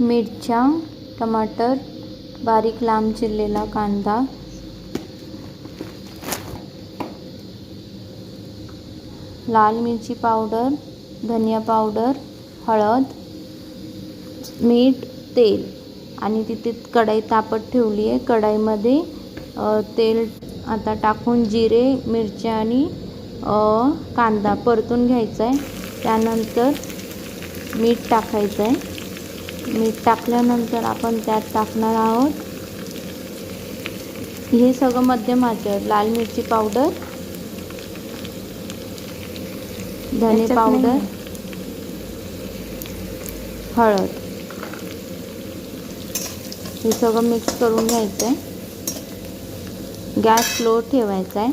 मिरच्या टमाटर बारीक लांब चिरलेला कांदा. लाल मिरची पावडर धनिया पावडर हळद मीठ तेल. आणि तिथे कढाई तापत ठेवली आहे. कढाईमध्ये तेल आता टाकून जिरे मिरच्या आणि कांदा परतून घ्यायचा आहे. त्यानंतर मीठ टाकायचं आहे. मीठ टाकल्यानंतर आपण त्यात टाकणार आहोत. हे सगळं मध्यम आचेवर लाल मिरची पावडर धने पावडर हळद. हे सगळं मिक्स करून घ्यायचं आहे गॅस स्लो ठेवायचा आहे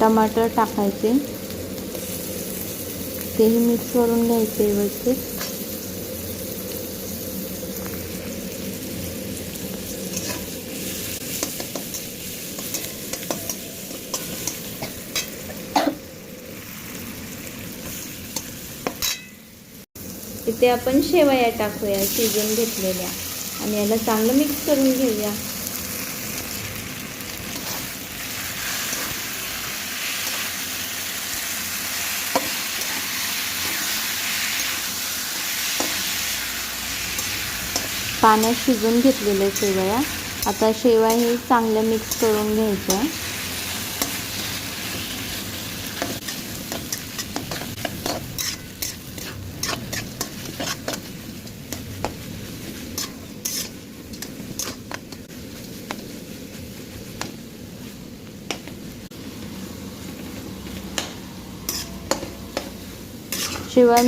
टमाटर टाकायचे. तेही मिक्स करून घ्यायचे व्यवस्थित. इथे आपण शेवया टाकूया शिजून घेतलेल्या. आणि याला चांगलं मिक्स करून घेऊया. पाण्यात शिजून घेतलेल्या शेवया. आता शेवया हे चांगलं मिक्स करून घ्यायचं आहे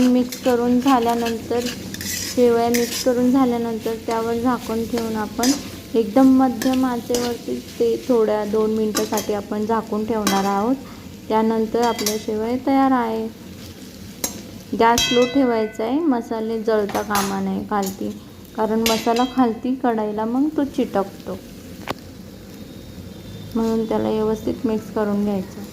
मिक्स करून झाल्यानंतर शेवया मिक्स करून झाल्यानंतर त्यावर झाकण ठेवून आपण एकदम मध्यम आचेवरती ते थोड्या दोन मिनटासाठी आपण झाकून ठेवणार आहोत. त्यानंतर आपल्या शेवया तयार आहे. गॅस स्लो ठेवायचा आहे. मसाले जळता कामा नये खालती. कारण मसाला खालती कढाईला मग तो चिटकतो. म्हणून त्याला व्यवस्थित मिक्स करून घ्यायचं.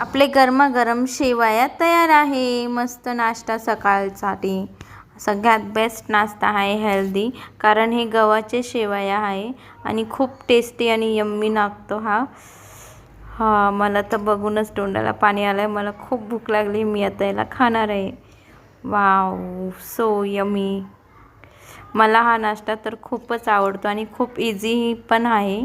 आपले गरमागरम शेवया तयार आहे. मस्त नाश्ता सकाळसाठी. सगळ्यात बेस्ट नाश्ता आहे हेल्दी कारण हे गव्हाचे शेवया आहे आणि खूप टेस्टी आणि यम्मी लागतो हा. हा मला तर बघूनच तोंडाला पाणी आलं आहे मला खूप भूक लागली. मी आता याला खाणार आहे. वाव सो यमी मला हा नाश्ता तर खूपच आवडतो आणि खूप इझी पण आहे.